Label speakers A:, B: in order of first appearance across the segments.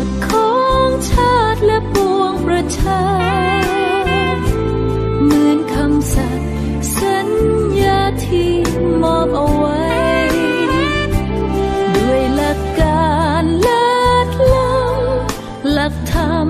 A: ชน์ วงประชาเหมือนคำสัตย์สัญญาที่มอบเอาไว้ ด้วยหลักการเลิศล้ำหลักธรรม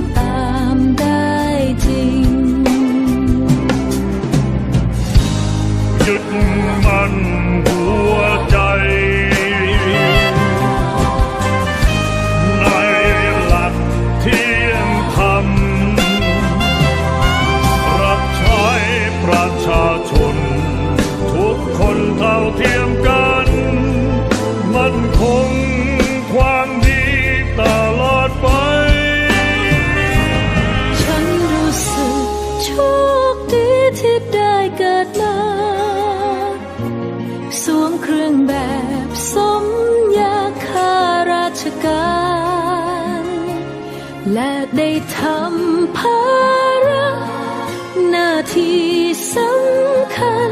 B: คงความดีตลอดไป
A: ฉันรู้สึกโชคดีที่ได้เกิดมาสวมเครื่องแบบสมยาคาราชการ และได้ทำภาระหน้าที่สำคัญ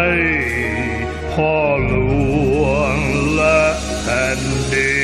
B: and day.